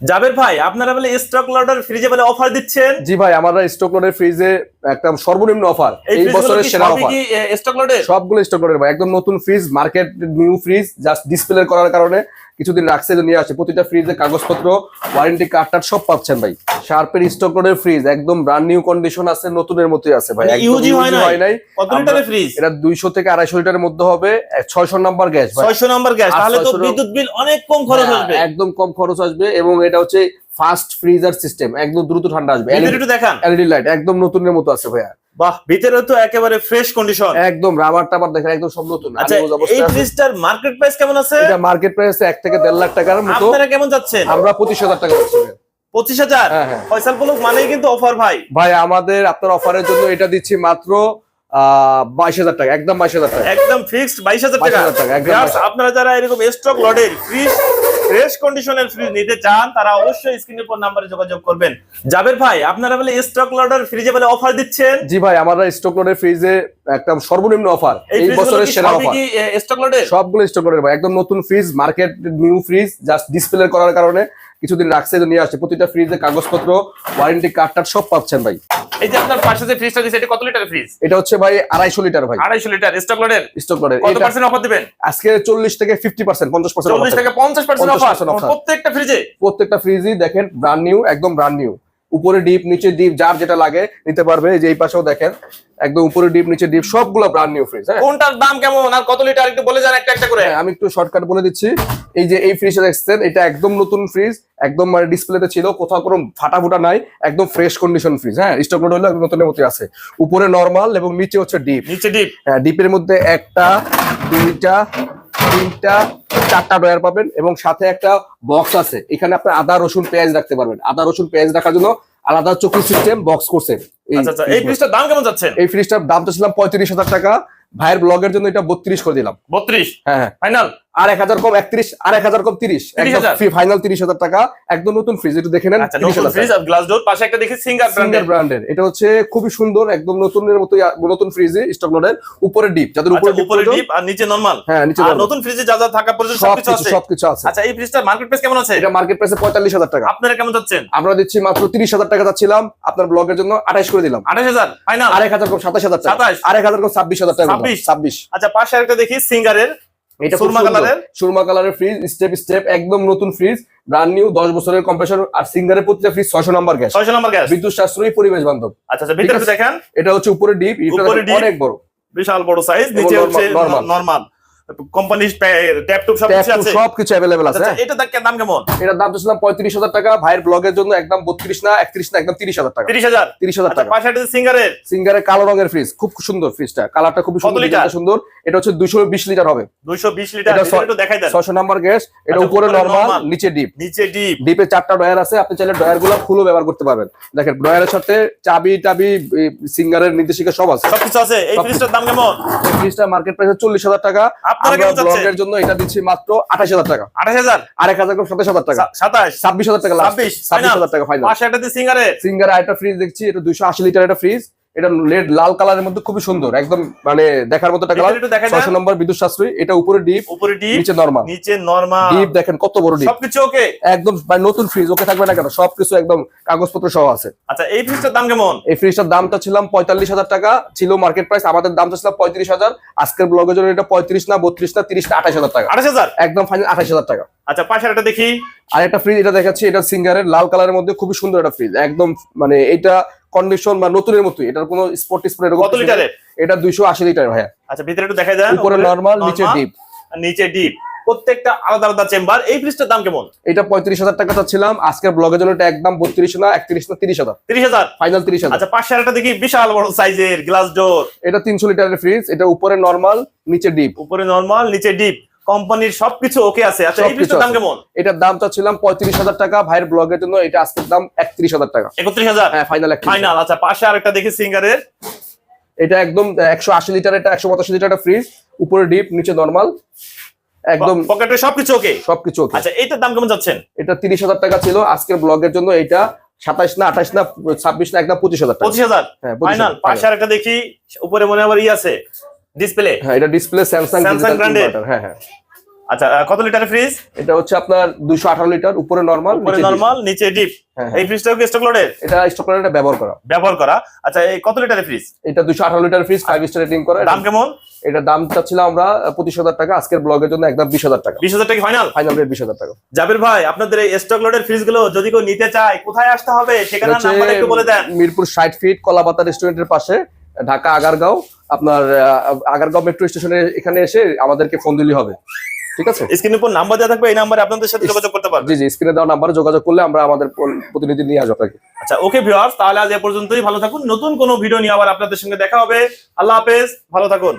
জাবের ভাই আপনারা বলে স্টক লটার ফ্রিজে বলে অফার দিচ্ছেন? জি ভাই আমরা স্টক লোডের ফ্রিজে একটা সর্বনিম্ন অফার এই বছরের সেরা অফার স্টক লটের সবগুলো স্টক লোডের ভাই একদম নতুন fridge market new fridge just display করার কারণে কিছুদিন রাখছে যে নিয়ে আসে। প্রতিটা ফ্রিজে কাগজপত্র ওয়ারেন্টি কার্ড টার্ড সব পাচ্ছেন ভাই। শার্পের স্টক লোডের ফ্রিজ একদম ব্র্যান্ড নিউ কন্ডিশন আছে নতুনের মতোই আছে ভাই। মানে UG হয় নাই? কত লিটারের ফ্রিজ এটা দুইশো থেকে আড়াইশো লিটারের মধ্যে হবে। ছয়শো নাম্বার গ্যাস ভাই। ছয়শো নম্বর গ্যাস তাহলে তো বিদ্যুৎ বিল অনেক কম খরচ হ্যাঁ, আসবে। একদম কম খরচ আসবে এবং এটা হচ্ছে ফাস্ট ফ্রিজার সিস্টেম একদম দ্রুত ঠান্ডা আসবে। দেখান। এলইডি লাইট একদম নতুনের মতো আছে ভাইয়া। বাহ ভিতরে তো একেবারে ফ্রেশ কন্ডিশন একদম রাবার টাবার দেখেন একদম সব নতুন। আচ্ছা এই ফ্রিজটার মার্কেট প্রাইস কেমন আছে? এটা মার্কেট প্রাইস এক থেকে দেড় লাখ টাকার মতো। আপনারা কেমন যাচ্ছেন? আমরা পঁচিশ হাজার টাকা পাচ্ছি ভাইয়া। পঁচিশ হাজার? হ্যাঁ, হ্যাঁ। ফয়সাল বলুক মানেই কিন্তু অফার ভাই। ভাই আমাদের আপনার অফারের জন্য এটা দিচ্ছি মাত্র বাইশ হাজার টাকা একদম বাইশ হাজার টাকা। একদম ফিক্সড বাইশ হাজার টাকা। 22,000 টাকা, একদম Just 22,000 আপনারা যারা এরকম স্টক লটের ফ্রিজ ফ্রেশ কন্ডিশনের ফ্রিজ নিতে চান তারা অবশ্যই স্ক্রিনের পর নাম্বারে যোগাযোগ করবেন। জাবের ভাই আপনারা বলে স্টক লটের ফ্রিজে বলে অফার দিচ্ছেন? জি ভাই আমরা স্টক লোডের ফ্রিজে একদম সর্বনিম্ন অফার এই বছরের সেরা অফার স্টক লটের সবগুলো স্টক লোডের ভাই একদম নতুন fridge market new fridge just display করার কারণে কিছুদিন রাখছে নিয়ে আসছে। প্রতিটা ফ্রিজে কাগজপত্র ওয়ারেন্টি কার্ড সব পাচ্ছেন ভাই। এই যে আপনার পাশে যে ফ্রিজটা দিয়েছে এটা কত লিটার ফ্রিজ এটা হচ্ছে ভাই আড়াইশো লিটার ভাই। আড়াইশো লিটার স্টক লডের স্টক লডের কত পার্সেন্ট অফার দিবেন? আজকে চল্লিশ থেকে ফিফটি পার্সেন্ট পঞ্চাশ চল্লিশ পার্সেন্ট থেকে 50% অফার প্রত্যেকটা ফ্রিজে প্রত্যেকটা ফ্রিজই দেখেন ব্র্যান্ড নিউ একদম ব্র্যান্ড নিউ উপরে ডিপ নিচে ডিপ যার যেটা লাগে নিতে পারবে। এই যে এই পাশেও দেখেন একদম উপরে ডিপ নিচে ডিপ সবগুলো ব্রান্ড নিউ ফ্রিজ হ্যাঁ? কোনটার দাম কেমন? আর কত লিটার একটু বলে যান একটা একটা করে। হ্যাঁ, আমি একটু শর্টকাট বলে দিচ্ছি। এই যে এই ফ্রিজটা দেখছেন এটা একদম নতুন ফ্রিজ একদম মানে ডিসপ্লেতে ছিল কোথাও কোনো ফাটা ফুটা নাই একদম ফ্রেশ কন্ডিশন ফ্রিজ হ্যাঁ? স্টক লোড হলো নতুনের মতো আছে। উপরে নর্মাল এবং নিচে হচ্ছে ডিপ নিচে ডিপ হ্যাঁ ডিপের মধ্যে একটা দুইটা তিনটা চারটা ডয়ার পাবেন এবং সাথে একটা বক্স আছে। এখানে আপনি আদা রসুন পেঁয়াজ রাখতে পারবেন। আদা রসুন পেঁয়াজ রাখার জন্য আলাদা চকুর সিস্টেম বক্স করছে। এই আচ্ছা আচ্ছা ফ্রিজটার দাম কেমন যাচ্ছে? এই ফ্রিজটার দাম তো ছিলাম পঁয়ত্রিশ হাজার টাকা। ভাইয়ের ব্লগের জন্য এটা বত্রিশ করে দিলাম। বত্রিশ? হ্যাঁ হ্যাঁ। ফাইনাল আর এক হাজার কম একত্রিশ আর এক হাজার কম তিরিশ। ফাইনাল তিরিশ হাজার টাকা। একদম নতুন ফ্রিজ একটু দেখে নেন আচ্ছা আর পাশে একটা দেখি সিঙ্গার সিঙ্গার ব্র্যান্ডের ব্র্যান্ডের এটা হচ্ছে খুবই সুন্দর একদম নতুনের মতো নতুন ফ্রিজে স্টক লোডের উপরে ডিপ যাদের উপরে ডিপ উপরে ডিপ আর নিচে নরমাল হ্যাঁ নিচে নতুন ফ্রিজে যা যা থাকা প্রয়োজন সবকিছু সবকিছু আছে। সবকিছু আছে। আচ্ছা এই ফ্রিজটার মার্কেট প্রাইস কেমন আছে? এটা মার্কেট প্রাইসে পঁয়তাল্লিশ হাজার টাকা। আপনারা কেমন যাচ্ছেন? আমরা দিচ্ছি মাত্র তিরিশ হাজার টাকা যাচ্ছিলাম। আপনার ব্লগের জন্য আঠাইশ করে দিলাম। আঠাশ হাজার ফাইনাল আরেক হাজার কম সাতাশ হাজার টাকা। 27 আরেক হাজার কম ছাব্বিশ হাজার টাকা। 26 ছাব্বিশ। আচ্ছা পাশে একটা দেখি সিঙ্গারের এটা সুরমা সুরমা কালারের? কালারের? সুরমা কালারের ফ্রিজ স্টেপ স্টেপ একদম নতুন ফ্রিজ ব্রান্ড নিউ দশ বছরের কম্প্রেসর আর সিঙ্গারের প্রতিটা ফ্রিজ ছয়শো নম্বর গ্যাস নম্বর গ্যাস বিদ্যুৎ সাশ্রয়ী পরিবেশ বান্ধব। আচ্ছা আচ্ছা ভিতরে দেখেন। এটা হচ্ছে উপরে ডিপ অনেক বড়। বিশাল বড় সাইজ নিচে হচ্ছে। নরমাল কোম্পানির ট্যাপ টুপ সব কিছু আছে। সবকিছু অ্যাভেলেবেল আছে। এটা দাম কেমন? এটার দাম ছিলাম পঁয়ত্রিশ হাজার টাকা ভাইয়ের ব্লগের জন্য একদম বত্রিশ না একত্রিশ না একদম তিরিশ হাজার টাকা। তিরিশ হাজার? তিরিশ হাজার টাকা। পাশে একটা সিঙ্গারের। সিঙ্গারের কালো রঙের ফ্রিজ খুব সুন্দর ফ্রিজটা কালারটা খুবই সুন্দর সুন্দর। এটা হচ্ছে দুশো বিশ লিটার হবে। দুইশো বিশ লিটার এটা দেখাই দেন। ছশো নাম্বার গ্যাস এটা উপরে উপরে নরমাল নিচে ডিপ নিচে ডিপ ডিপে চারটা ডয়ার আছে আপনি চাইলে ডয়ারগুলো খুলে ব্যবহার করতে পারবেন। দেখেন ডয়ারের সাথে চাবি টাবি সিঙ্গারের নির্দেশিকা সব আছে। সবকিছু আছে। এই ফ্রিজটার দাম কেমন? ফ্রিজটা মার্কেট প্রাইস চল্লিশ হাজার টাকা। আপনারা কেমন চাচ্ছেন? ব্লগের জন্য এটা দিচ্ছি মাত্র আঠাশ হাজার টাকা। আঠাশ হাজার? আর এক হাজার কম হাজার টাকা। সাতাশ? ছাব্বিশ হাজার টাকা ফাইনাল পাশে সিঙ্গার ফ্রিজ দেখছি এটা লিটার একটা ফ্রিজ এটা লেড লাল কালারের মধ্যে খুবই সুন্দর একদম মানে দেখার মতো একটা কালার ছশো নম্বর বিদ্যুৎ সাশ্রয়ী এটা উপরে ডিপ উপরে ডিপ নিচে নরমাল নিচে নরমাল ডিপ দেখেন কত বড় ডিপ। সবকিছু ওকে? একদম মানে নতুন ফ্রিজ ওকে থাকবে না কেন? সবকিছু একদম কাগজপত্র সহ আছে। আচ্ছা এই ফ্রিজটার দাম কেমন? এই ফ্রিজটার দামটা ছিলাম পঁয়তাল্লিশ হাজার টাকা ছিল মার্কেট প্রাইস আমাদের দামটা ছিল পঁয়ত্রিশ হাজার। আজকের ব্লগের জন্য এটা পঁয়ত্রিশ না বত্রিশ না তিরিশ না আঠাশ হাজার টাকা। আঠাশ হাজার? একদম ফাইনাল আঠাশ হাজার টাকা। আচ্ছা পাশে একটা দেখি। আর একটা ফ্রিজ এটা দেখাচ্ছি এটা সিঙ্গারের লাল কালারের মধ্যে খুবই সুন্দর একটা ফ্রিজ একদম মানে এটা কন্ডিশন বা নতুনের মতোই এটার কোনো স্পট স্পট এরকম কত লিটারের? এটা দুইশো আশি লিটার ভাইয়া। আচ্ছা ভিতরে একটু দেখাই দেন। উপরে নরমাল নিচে ডিপ নিচে ডিপ প্রত্যেকটা আলাদা আলাদা চেম্বার এই ফ্রিজটার দাম কেমন? এটা পঁয়ত্রিশ হাজার টাকা ছিলাম আজকের ব্লগের জন্য এটা একদম বত্রিশ না একত্রিশ না তিরিশ হাজার। তিরিশ হাজার? ফাইনাল তিরিশ হাজার। আচ্ছা পাশে একটা দেখি বিশাল বড় সাইজের গ্লাস ডোর এটা তিনশো লিটারের ফ্রিজ এটা উপরে নরমাল নিচে ডিপ উপরে নরমাল নিচে ডিপ কোম্পানির সবকিছু ওকে আছে। আচ্ছা এই ফ্রিজটার দাম কেমন? এটার দামটা ছিলাম পঁয়ত্রিশ হাজার টাকা ভাইয়ের ব্লগের জন্য এটা আজকের দাম একত্রিশ হাজার টাকা। একত্রিশ হাজার? হ্যাঁ ফাইনাল ফাইনাল আচ্ছা পাশে আরেকটা দেখি সিঙ্গারের। এটা একদম একশো আশি লিটার এটা একশো পঁচাশি লিটার ফ্রিজ উপরে ডিপ নিচে নরমাল একদম পকেটে সবকিছু ওকে সবকিছু okay। আচ্ছা এইটার দাম কেমন যাচ্ছেন এটা তিরিশ হাজার টাকা ছিল আজকের ব্লগের জন্য এটা সাতাইশ না আঠাইশ না ছাব্বিশ না একদম পঁচিশ হাজার টাকা। পঁচিশ হাজার? হ্যাঁ, 25,000 ফাইনাল পাশে আরেকটা দেখি উপরে মনে আবার ই আছে। ডিসপ্লে হ্যাঁ এটা ডিসপ্লে স্যামসাং brand এর। হ্যাঁ হ্যাঁ। আচ্ছা কত লিটারের ফ্রিজ এটা হচ্ছে আপনার দুইশো আঠারো লিটার উপরে নর্মাল উপরে নরমাল নিচে ডিপ হ্যাঁ, এই ফ্রিজটাও কি স্টক লোডের এটা স্টক ব্যবহার করা। ব্যবহার করা। আচ্ছা এই কত লিটারের ফ্রিজ এটা দুশো আঠারো litre fridge five star rating করা। দাম কেমন? এটা দাম চাচ্ছিলাম আমরা পঁচিশ হাজার টাকা আজকের ব্লগের জন্য একদম বিশ হাজার টাকা। বিশ হাজার টাকা ফাইনাল ফাইনাল রেট বিশ হাজার টাকা। জাবির ভাই আপনাদের এই স্টক লোডের ফ্রিজগুলো যদি কেউ নিতে চায় কোথায় আসতে হবে? সেখানে নাম্বার একটু বলে দেন। মিরপুর ষাট ফিট কলাপাতা রেস্টুরেন্টের পাশে ঢাকা আগারগাঁও আপনার আগারগাঁও মেট্রো স্টেশনে এখানে এসে আমাদেরকে ফোন দিলে হবে। ঠিক আছে? স্ক্রিনের উপর নাম্বার দেওয়া থাকবে এই নাম্বারে আপনাদের সাথে যোগাযোগ করতে পারবে। জি জি স্ক্রিনে দেওয়া নাম্বারে যোগাযোগ করলে আমরা আমাদের প্রতিনিধি নিয়ে আসব আপনাকে। আচ্ছা ওকে ভিউয়ার্স তাহলে আজ এ পর্যন্তই। ভালো থাকুন। নতুন কোনো ভিডিও নিয়ে আবার আপনাদের সঙ্গে দেখা হবে। আল্লাহ হাফেজ। ভালো থাকুন।